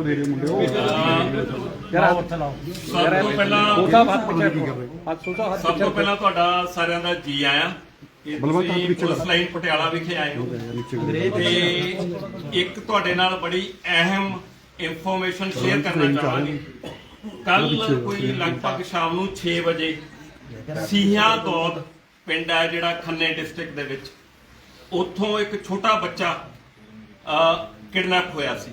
Photo ਦੇ ਰਹੇ ਮੁੰਡੇ ਉਹ ਯਾਰ ਉੱਥੇ ਲਾਓ। ਸਭ ਤੋਂ ਪਹਿਲਾਂ ਸੋਚਾ ਬਾਤ ਪਿੱਛੇ ਹੱਥ ਸੋਚਾ ਹੱਥ ਸਭ ਤੋਂ ਪਹਿਲਾਂ ਤੁਹਾਡਾ ਸਾਰਿਆਂ ਦਾ ਜੀ ਆਇਆਂ। ਕਿ ਬਲਵੰਤ ਹੱਥ ਤੁਸੀਂ ਪਿੱਛੇ ਪੁਲਿਸ। ਲਾਈਨ ਪਟਿਆਲਾ ਵਿਖੇ ਆਏ ਹੋ। ਤੇ ਇੱਕ ਤੁਹਾਡੇ ਨਾਲ ਬੜੀ ਅਹਿਮ ਇਨਫੋਰਮੇਸ਼ਨ ਸ਼ੇਅਰ ਕਰਨਾ ਚਾਹਾਂਗੇ। ਕੱਲ ਕੋਈ ਲਗਭਗ ਸ਼ਾਮ ਨੂੰ 6 ਵਜੇ ਸੀਹਾਂ ਦੌਦ ਪਿੰਡ ਹੈ ਜਿਹੜਾ ਖੰਨੇ ਡਿਸਟ੍ਰਿਕਟ ਦੇ ਵਿੱਚ। ਉੱਥੋਂ ਇੱਕ ਛੋਟਾ ਬੱਚਾ ਕਿਡਨੈਪ ਹੋਇਆ ਸੀ।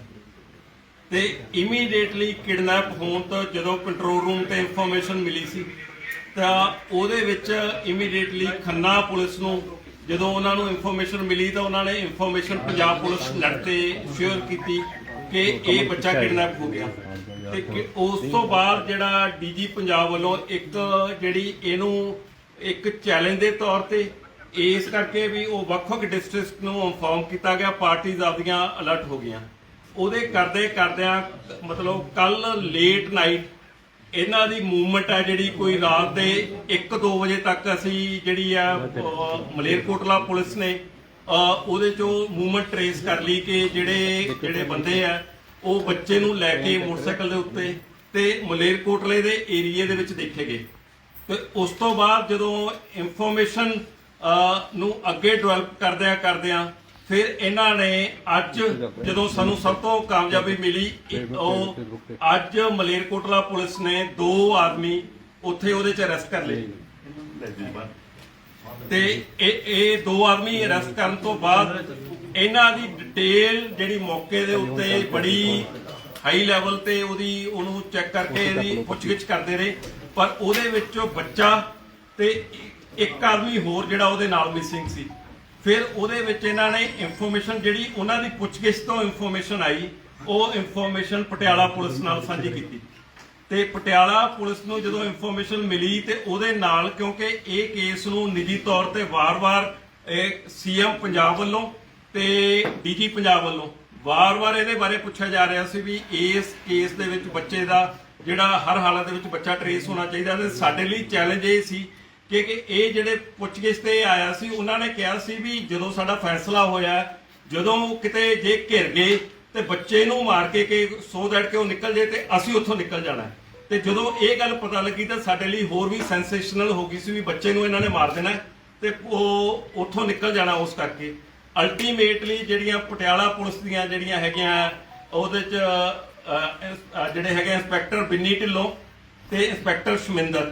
ਤੇ ਇਮੀਡੀਏਟਲੀ ਕਿਡਨੈਪ ਹੋਣ ਤੋਂ ਜਦੋਂ ਕੰਟਰੋਲ ਰੂਮ ਤੇ ਇਨਫੋਰਮੇਸ਼ਨ ਮਿਲੀ ਸੀ, ਤਾਂ ਉਹਦੇ ਵਿੱਚ ਇਮੀਡੀਏਟਲੀ ਖੰਨਾ ਪੁਲਿਸ ਨੂੰ, ਜਦੋਂ ਉਹਨਾਂ ਨੂੰ ਇਨਫੋਰਮੇਸ਼ਨ ਮਿਲੀ ਤਾਂ ਉਹਨਾਂ ਨੇ ਇਨਫੋਰਮੇਸ਼ਨ ਪੰਜਾਬ ਪੁਲਿਸ ਨੈਟ ਤੇ ਸ਼ੇਅਰ ਕੀਤੀ ਕਿ ਇਹ ਬੱਚਾ ਕਿਡਨੈਪ ਹੋ ਗਿਆ। ਤੇ ਉਸ ਤੋਂ ਬਾਅਦ ਜਿਹੜਾ ਡੀਜੀ ਪੰਜਾਬ ਵੱਲੋਂ ਇੱਕ ਜਿਹੜੀ ਇਹਨੂੰ ਇੱਕ ਚੈਲੰਜ ਦੇ ਤੌਰ ਤੇ ਇਸ ਕਰਕੇ ਵੀ ਉਹ ਵੱਖ-ਵੱਖ ਡਿਸਟ੍ਰਿਕਟ ਨੂੰ ਇਨਫੋਰਮ ਕੀਤਾ ਗਿਆ ਪਾਰਟੀਆਂ ਆਪਦੀਆਂ ਅਲਰਟ ਹੋ ਗਈਆਂ। ਉਹਦੇ ਕਰਦੇ ਕਰਦਿਆਂ ਮਤਲਬ ਕੱਲ ਲੇਟ ਨਾਈਟ ਇਹਨਾਂ ਦੀ ਮੂਵਮੈਂਟ ਹੈ ਜਿਹੜੀ ਕੋਈ ਰਾਤ ਦੇ 1-2 ਵਜੇ ਤੱਕ ਅਸੀਂ ਜਿਹੜੀ ਆ ਮਲੇਰਕੋਟਲਾ ਪੁਲਿਸ ਨੇ ਉਹਦੇ ਚੋਂ ਮੂਵਮੈਂਟ ਟਰੇਸ ਕਰ ਲਈ ਕਿ ਜਿਹੜੇ ਜਿਹੜੇ ਬੰਦੇ ਆ, ਉਹ ਬੱਚੇ ਨੂੰ ਲੈ ਕੇ ਮੋਟਰਸਾਈਕਲ ਦੇ ਉੱਤੇ ਤੇ ਮਲੇਰਕੋਟਲੇ ਦੇ ਏਰੀਏ ਦੇ ਵਿੱਚ ਦੇਖੇ ਗਏ। ਤੇ ਉਸ ਤੋਂ ਬਾਅਦ ਜਦੋਂ ਇਨਫੋਰਮੇਸ਼ਨ ਨੂੰ ਅੱਗੇ ਡਿਵੈਲਪ ਕਰਦਿਆਂ ਕਰਦਿਆਂ ਫਿਰ ਇਹਨਾਂ ਨੇ ਅੱਜ ਜਦੋਂ ਸਾਨੂੰ ਸਭ ਤੋਂ ਕਾਮਯਾਬੀ ਮਿਲੀ ਉਹ ਅੱਜ ਮਲੇਰਕੋਟਲਾ ਪੁਲਿਸ ਨੇ ਦੋ ਆਦਮੀ ਉੱਥੇ ਉਹਦੇ ਚ ਅਰੈਸਟ ਕਰ ਲਏ। ਤੇ ਇਹ ਇਹ ਦੋ ਆਦਮੀ ਅਰੈਸਟ ਕਰਨ ਤੋਂ ਬਾਅਦ ਇਹਨਾਂ ਦੀ ਡਿਟੇਲ ਜਿਹੜੀ ਮੌਕੇ ਦੇ ਉੱਤੇ ਬੜੀ ਹਾਈ ਲੈਵਲ ਤੇ ਉਹਦੀ, ਉਹਨੂੰ ਚੈੱਕ ਕਰਕੇ ਇਹਦੀ ਪੁੱਛਗਿੱਛ ਕਰਦੇ ਰਹੇ। ਪਰ ਉਹਦੇ ਵਿੱਚੋਂ ਬੱਚਾ ਤੇ ਇੱਕ ਆਦਮੀ ਹੋਰ ਜਿਹੜਾ ਉਹਦੇ ਨਾਲ ਮਿਸਿੰਗ ਸੀ। ਫਿਰ ਉਹਦੇ ਵਿੱਚ ਇਹਨਾਂ ਨੇ ਇਨਫੋਰਮੇਸ਼ਨ ਜਿਹੜੀ ਉਹਨਾਂ ਦੀ ਪੁੱਛਗਿੱਛ ਤੋਂ ਇਨਫੋਰਮੇਸ਼ਨ ਆਈ, ਉਹ ਇਨਫੋਰਮੇਸ਼ਨ ਪਟਿਆਲਾ ਪੁਲਿਸ ਨਾਲ ਸਾਂਝੀ ਕੀਤੀ। ਤੇ ਪਟਿਆਲਾ ਪੁਲਿਸ ਨੂੰ ਜਦੋਂ ਇਨਫੋਰਮੇਸ਼ਨ ਮਿਲੀ ਤੇ ਉਹਦੇ ਨਾਲ ਕਿਉਂਕਿ ਇਹ ਕੇਸ ਨੂੰ ਨਿੱਜੀ ਤੌਰ ਤੇ ਵਾਰ-ਵਾਰ ਸੀਐਮ ਪੰਜਾਬ ਵੱਲੋਂ ਤੇ ਡੀਜੀ ਪੰਜਾਬ ਵੱਲੋਂ ਵਾਰ-ਵਾਰ ਇਹਦੇ ਬਾਰੇ ਪੁੱਛਿਆ ਜਾ ਰਿਹਾ ਸੀ ਵੀ ਇਸ ਕੇਸ ਦੇ ਵਿੱਚ ਬੱਚੇ ਦਾ ਜਿਹੜਾ ਹਰ ਹਾਲਤ ਦੇ ਵਿੱਚ ਬੱਚਾ ਟਰੇਸ ਹੋਣਾ ਚਾਹੀਦਾ ਤੇ ਸਾਡੇ ਲਈ ਚੈਲੰਜ ਇਹ ਸੀ ਕਿ ਕਿ ਇਹ ਜਿਹੜੇ ਪੁੱਛਗਿੱਛ ਤੇ ਆਇਆ ਸੀ, ਉਹਨਾਂ ਨੇ ਕਿਹਾ ਸੀ ਵੀ ਜਦੋਂ ਸਾਡਾ ਫੈਸਲਾ ਹੋਇਆ, ਜਦੋਂ ਕਿਤੇ ਜੇ ਘਿਰ ਗਏ ਤੇ ਬੱਚੇ ਨੂੰ ਮਾਰ ਕੇ ਕਿ ਸੋ ਦੈਟ ਕਿ ਉਹ ਨਿਕਲ ਜੇ ਤੇ ਅਸੀਂ ਉੱਥੋਂ ਨਿਕਲ ਜਾਣਾ ਹੈ। ਤੇ ਜਦੋਂ ਇਹ ਗੱਲ ਪਤਾ ਲੱਗੀ ਤਾਂ ਸਾਡੇ ਲਈ ਹੋਰ ਵੀ ਸੈਂਸੇਸ਼ਨਲ ਹੋ ਗਈ ਸੀ ਵੀ ਬੱਚੇ ਨੂੰ ਇਹਨਾਂ ਨੇ ਮਾਰ ਦੇਣਾ ਹੈ ਤੇ ਉਹ ਉੱਥੋਂ ਨਿਕਲ ਜਾਣਾ ਉਸ ਕਰਕੇ ਅਲਟੀਮੇਟਲੀ ਜਿਹੜੀਆਂ ਪਟਿਆਲਾ ਪੁਲਿਸ ਦੀਆਂ ਜਿਹੜੀਆਂ ਹੈਗੀਆਂ, ਉਹਦੇ ਚ ਜਿਹੜੇ ਹੈਗੇ ਇੰਸਪੈਕਟਰ ਬਿੰਨੀ ਢਿੱਲੋਂ ਤੇ ਇੰਸਪੈਕਟਰ ਸ਼ਮਿੰਦਰ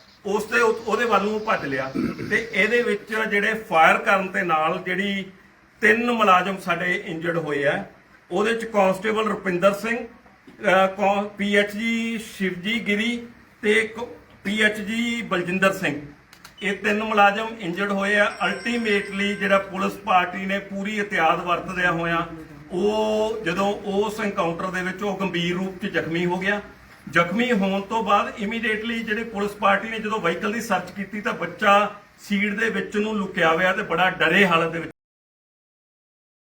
ਉਸ ਤੇ ਉਹਦੇ ਵੱਲ ਨੂੰ ਭੱਜ ਲਿਆ। ਤੇ ਇਹਦੇ ਵਿੱਚ ਜਿਹੜੇ ਫਾਇਰ ਕਰਨ ਤੇ ਨਾਲ ਜਿਹੜੀ ਤਿੰਨ ਮੁਲਾਜ਼ਮ ਸਾਡੇ ਇੰਜਰਡ ਹੋਏ ਆ, ਉਹਦੇ ਚ ਕਾਂਸਟੇਬਲ ਰੁਪਿੰਦਰ ਸਿੰਘ ਪੀਐਚਜੀ ਸ਼ਿਵਜੀ ਗਿਰੀ ਤੇ ਪੀਐਚਜੀ ਬਲਜਿੰਦਰ ਸਿੰਘ। ਇਹ ਤਿੰਨ ਮੁਲਾਜ਼ਮ ਇੰਜਰਡ ਹੋਏ ਆ। ਅਲਟੀਮੇਟਲੀ ਜਿਹੜਾ ਪੁਲਿਸ ਪਾਰਟੀ ਨੇ ਪੂਰੀ ਇਤਿਆਦ ਵਰਤਦਿਆਂ ਹੋਇਆ, ਉਹ ਜਦੋਂ ਉਸ ਐਨਕਾਊਂਟਰ ਦੇ ਵਿੱਚ ਉਹ ਗੰਭੀਰ ਰੂਪ 'ਚ ਜ਼ਖਮੀ ਹੋ ਗਿਆ। ਜ਼ਖਮੀ ਹੋਣ ਤੋਂ ਬਾਅਦ ਇਮੀਡੀਏਟਲੀ ਜਿਹੜੀ ਪੁਲਿਸ ਪਾਰਟੀ ਨੇ ਜਦੋਂ ਵਹੀਕਲ ਦੀ ਸਰਚ ਕੀਤੀ ਤਾਂ ਬੱਚਾ ਸੀਟ ਦੇ ਵਿੱਚ ਨੂੰ ਲੁਕਿਆ ਹੋਇਆ ਤੇ ਬੜਾ ਡਰੇ ਹਾਲਤ ਦੇ ਵਿੱਚ